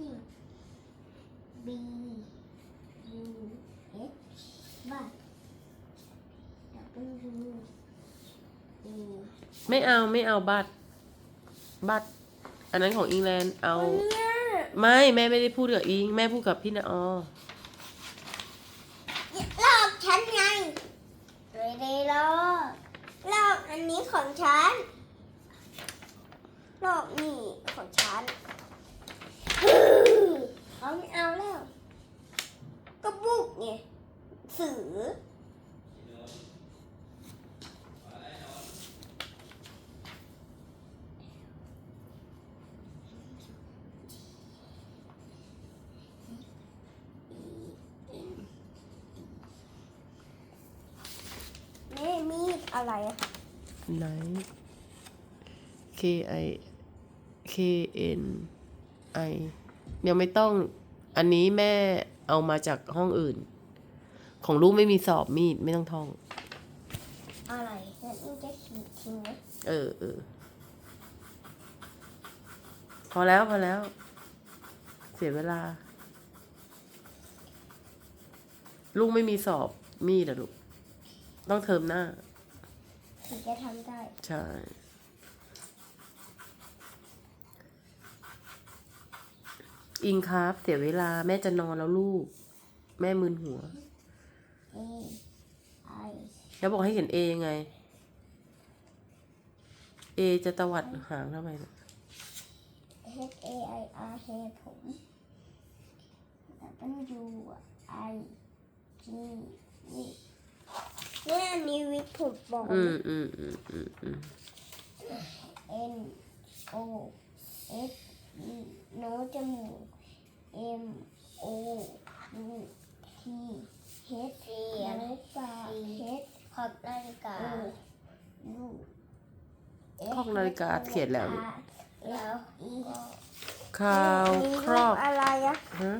C B U H บ้าน W E ไม่เอาไม่เอาบัตบัตอันนั้นของอิงแลนด์เอา ไม่แม่ไม่ได้พูดกับอิง แม่พูดกับพี่นะออลอกฉันไงไม่ได้ลอกลอกอันนี้ของฉันลอกนี่ของฉัน สือ แม่มีดอะไรอะ ไหน K I K N I ยังไม่ต้อง อันนี้แม่เอามาจากห้องอื่น ของลูกไม่มีสอบมีดไม่ต้องท่อง อะไรงั้นอิงจะขีดทิ้งนะเออเออพอแล้วพอแล้ว เสียเวลา ลูกไม่มีสอบมีดอะลูกต้องเทอมหน้าถึงจะทำได้ ใช่ อิงครับ เสียเวลาแม่จะนอนแล้วลูก แม่มึนหัว A I แล้วบอกให้เขียนเอยังไงเอจะตวัดหางทำไมเนี่ย H A I R เฮผมแล้วเป็น U I G นี่เนี่ยอันนี้วิกผมบอก อืมอืมอืมอืมอืม N O S E โนจมูก M O U T H เสียงปาก H ขอบนาฬิกา U คอกนาฬิกาเขียนแล้ว แล้วอีข่าวครอบอะไรอะฮะ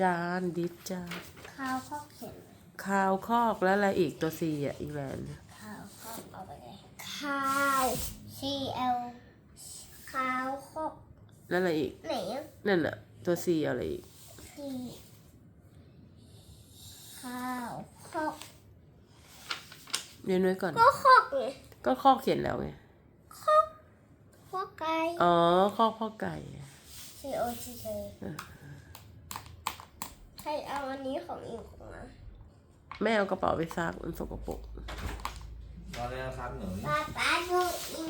จานดิฟจานข้าวครอบเขียนข่าวคอกแล้วอะไรอีกตัวซีอะอีกแลนด์ข้าวครอบเอาไปเลยข้าว C L ข้าวครอบแล้วอะไรอีกไหนอะนั่นอะตัวซีอะไรอีกที่ข้าว คอกเรียนไว้ก่อน ก็คอกไงก็คอกเขียนแล้วไง คอกคอกไก่อ๋อคอกพ่อไก่ C O C K ใครเอาอันนี้ของอิงมาแม่เอากระเป๋าไปซักมันสกปรก ตอนนี้ครับหนูป้าป้าดูอิง